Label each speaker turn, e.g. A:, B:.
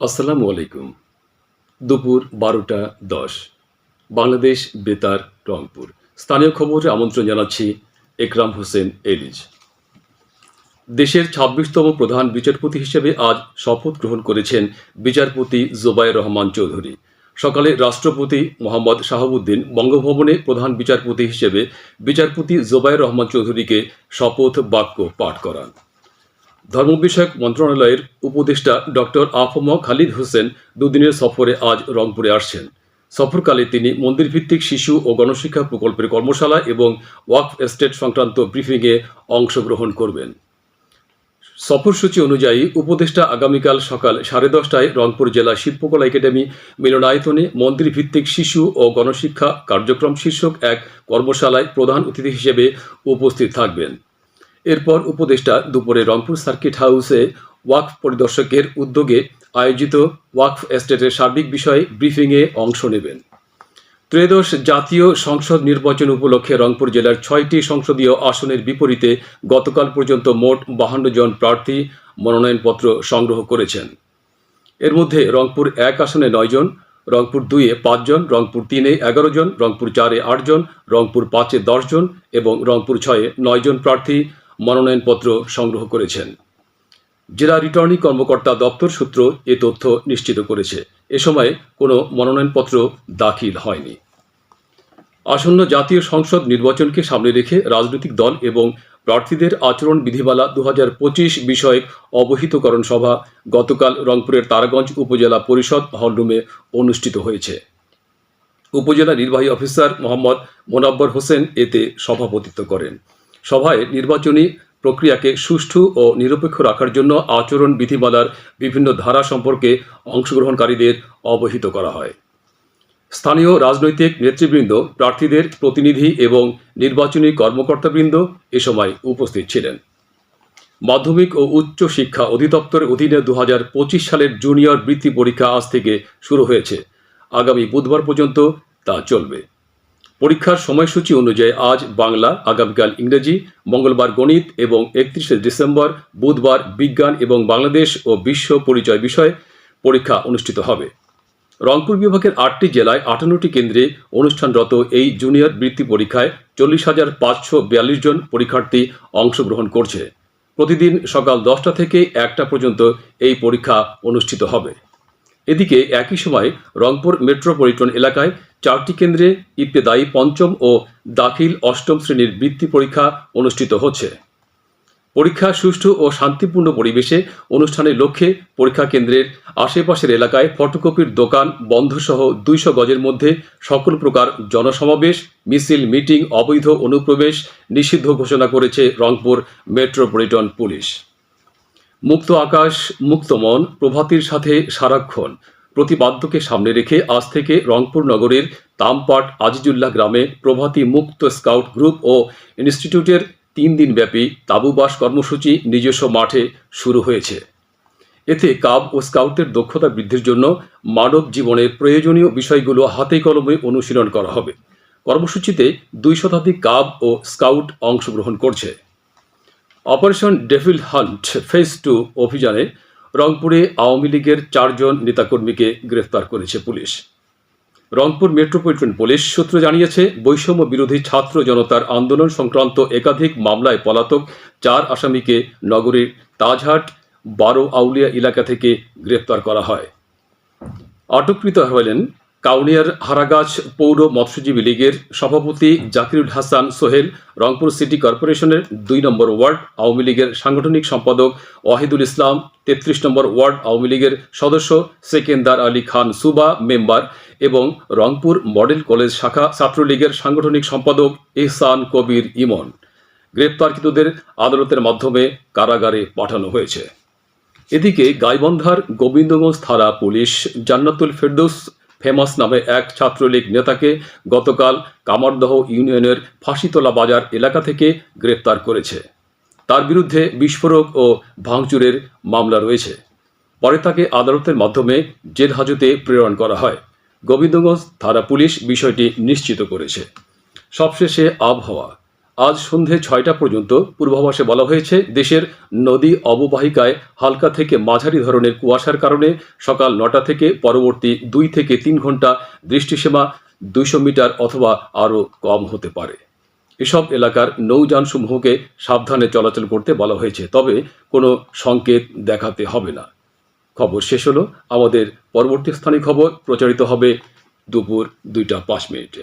A: আসসালামু আলাইকুম। দুপুর বারোটা দশ। বাংলাদেশ বেতার, রংপুর। স্থানীয় খবরে আমন্ত্রণ জানাচ্ছি একরাম হোসেন এলিজ। দেশের ছাব্বিশতম প্রধান বিচারপতি হিসেবে আজ শপথ গ্রহণ করেছেন বিচারপতি জোবায়ের রহমান চৌধুরী। সকালে রাষ্ট্রপতি মোহাম্মদ শাহাবুদ্দিন বঙ্গভবনে প্রধান বিচারপতি হিসেবে বিচারপতি জোবায়ের রহমান চৌধুরীকে শপথ বাক্য পাঠ করান। ধর্ম বিষয়ক মন্ত্রণালয়ের উপদেষ্টা ডক্টর আফম খালিদ হোসেন দুদিনের সফরে আজ রংপুরে আসছেন। সফরকালে তিনি মন্দিরভিত্তিক শিশু ও গণশিক্ষা প্রকল্পের কর্মশালা এবং ওয়াকফ এস্টেট সংক্রান্ত ব্রিফিংয়ে অংশগ্রহণ করবেন। সফরসূচি অনুযায়ী উপদেষ্টা আগামীকাল সকাল সাড়ে দশটায় রংপুর জেলা শিল্পকলা একাডেমি মিলনায়তনে মন্দির ভিত্তিক শিশু ও গণশিক্ষা কার্যক্রম শীর্ষক এক কর্মশালায় প্রধান অতিথি হিসেবে উপস্থিত থাকবেন। এরপর উপদেষ্টা দুপুরে রংপুর সার্কিট হাউসে ওয়াকফ পরিদর্শকের উদ্যোগে আয়োজিত ওয়াকফ এস্টেটের সার্বিক বিষয়ে ব্রিফিংয়ে অংশ নেবেন। ত্রয়োদশ জাতীয় সংসদ নির্বাচন উপলক্ষে রংপুর জেলার ছয়টি সংসদীয় আসনের বিপরীতে গতকাল পর্যন্ত মোট বাহান্ন জন প্রার্থী মনোনয়নপত্র সংগ্রহ করেছেন। এর মধ্যে রংপুর এক আসনে নয় জন, রংপুর দুইয়ে পাঁচজন রংপুর তিনে এগারো জন, রংপুর চারে আটজন রংপুর পাঁচে দশজন এবং রংপুর ছয়ে নয় জন প্রার্থী মনোনয়নপত্র সংগ্রহ করেছেন। জেলা রিটার্নিং কর্মকর্তা দপ্তর সূত্র এ তথ্য নিশ্চিত করেছে। এ সময় কোনো মনোনয়নপত্র দাখিল হয়নি। আসন্ন জাতীয় সংসদ নির্বাচনকে সামনে রেখে রাজনৈতিক দল এবং প্রার্থীদের আচরণ বিধিমালা দু হাজার বিষয়ক অবহিতকরণ সভা গতকাল রংপুরের তারাগঞ্জ উপজেলা পরিষদ হলরুমে অনুষ্ঠিত হয়েছে। উপজেলা নির্বাহী অফিসার মোহাম্মদ মোনাব্বর হোসেন এতে সভাপতিত্ব করেন। সভায় নির্বাচনী প্রক্রিয়াকে সুষ্ঠু ও নিরপেক্ষ রাখার জন্য আচরণ বিধিমালার বিভিন্ন ধারা সম্পর্কে অংশগ্রহণকারীদের অবহিত করা হয়। স্থানীয় রাজনৈতিক নেতৃবৃন্দ, প্রার্থীদের প্রতিনিধি এবং নির্বাচনী কর্মকর্তাবৃন্দ এ সময় উপস্থিত ছিলেন। মাধ্যমিক ও উচ্চ শিক্ষা অধিদপ্তরের অধীনে দু হাজার পঁচিশ সালের জুনিয়র বৃত্তি পরীক্ষা আজ থেকে শুরু হয়েছে। আগামী বুধবার পর্যন্ত তা চলবে। পরীক্ষার সময়সূচি অনুযায়ী আজ বাংলা, আগামীকাল ইংরেজি, মঙ্গলবার গণিত এবং একত্রিশে ডিসেম্বর, বুধবার বিজ্ঞান এবং বাংলাদেশ ও বিশ্ব পরিচয় বিষয়ে পরীক্ষা অনুষ্ঠিত হবে। রংপুর বিভাগের আটটি জেলায় আটান্নটি কেন্দ্রে অনুষ্ঠানরত এই জুনিয়র বৃত্তি পরীক্ষায় চল্লিশ হাজার পাঁচশো বিয়াল্লিশ জন পরীক্ষার্থী অংশগ্রহণ করছে। প্রতিদিন সকাল দশটা থেকে একটা পর্যন্ত এই পরীক্ষা অনুষ্ঠিত হবে। এদিকে একই সময় রংপুর মেট্রোপলিটন এলাকায় চারটি কেন্দ্রে ইবতেদায়ী পঞ্চম ও দাখিল অষ্টম শ্রেণির বৃত্তি পরীক্ষা অনুষ্ঠিত হচ্ছে। পরীক্ষা সুষ্ঠু ও শান্তিপূর্ণ পরিবেশে অনুষ্ঠানের লক্ষ্যে পরীক্ষা কেন্দ্রের আশেপাশের এলাকায় ফটোকপির দোকান বন্ধসহ দুইশো গজের মধ্যে সকল প্রকার জনসমাবেশ, মিছিল, মিটিং, অবৈধ অনুপ্রবেশ নিষিদ্ধ ঘোষণা করেছে রংপুর মেট্রোপলিটন পুলিশ। মুক্ত আকাশ, মুক্ত মন, প্রভাতির সাথে সারাক্ষণ। প্রতিবাদ্যকে সামনে রেখে আজ থেকে রংপুর নগরের তামপাট আজিজুল্লাহ গ্রামে প্রভাতী মুক্ত স্কাউট গ্রুপ ও ইনস্টিটিউটের তিন দিনব্যাপী তাবুবাস কর্মসূচি নিজস্ব মাঠে শুরু হয়েছে। এতে কাব ও স্কাউটের দক্ষতা বৃদ্ধির জন্য মানব জীবনের প্রয়োজনীয় বিষয়গুলো হাতে কলমে অনুশীলন করা হবে। কর্মসূচিতে দুই শতাধিক কাব ও স্কাউট অংশগ্রহণ করছে। Operation devil hunt phase two অভিযানে রংপুরে আওয়ামী লীগের চারজন নেতাকর্মীকে গ্রেফতার করেছে পুলিশ। রংপুর মেট্রোপলিটন পুলিশ সূত্র জানিয়েছে, বৈষম্য বিরোধী ছাত্র জনতার আন্দোলন সংক্রান্ত একাধিক মামলায় পলাতক চার আসামিকে নগরীর তাজহাট বারো আউলিয়া এলাকা থেকে গ্রেফতার করা হয়। আটককৃত হলেন কাউনিয়ার হারাগাছ পৌর মৎস্যজীবী লীগের সভাপতি জাকিরুল হাসান সোহেল রংপুর সিটি কর্পোরেশনের দুই নম্বর ওয়ার্ড আওয়ামী লীগের সাংগঠনিক সম্পাদক ওয়াহিদুল ইসলাম, তেত্রিশ নম্বর ওয়ার্ড আওয়ামী লীগের সদস্য সেকেন্দার আলী খান সুবা, মেম্বার এবং রংপুর মডেল কলেজ শাখা ছাত্রলীগের সাংগঠনিক সম্পাদক ইহসান কবির ইমন। গ্রেপ্তারকৃতদের আদালতের মাধ্যমে কারাগারে পাঠানো হয়েছে। এদিকে গাইবন্ধার গোবিন্দগঞ্জ থানা পুলিশ জান্নাতুল ফেরদৌস ফেমাস নামে এক ছাত্রলীগ নেতাকে গতকাল কামারদহ ইউনিয়নের ফাঁসিতলা বাজার এলাকা থেকে গ্রেপ্তার করেছে। তার বিরুদ্ধে বিস্ফোরক ও ভাঙচুরের মামলা রয়েছে। পরে তাকে আদালতের মাধ্যমে জেল হাজতে প্রেরণ করা হয়। গোবিন্দগঞ্জ থানা পুলিশ বিষয়টি নিশ্চিত করেছে। সবশেষে আবহাওয়া। আজ সন্ধে ছয়টা পর্যন্ত পূর্বাভাসে বলা হয়েছে, দেশের নদী অববাহিকায় হালকা থেকে মাঝারি ধরনের কুয়াশার কারণে সকাল নটা থেকে পরবর্তী দুই থেকে তিন ঘণ্টা দৃষ্টিসীমা দুইশো মিটার অথবা আরও কম হতে পারে। এসব এলাকার নৌযানসমূহকে সাবধানে চলাচল করতে বলা হয়েছে, তবে কোনো সংকেত দেখাতে হবে না। খবর শেষ হলো, আমাদের পরবর্তী স্থানীয় খবর প্রচারিত হবে দুপুর দুইটা পাঁচ মিনিটে।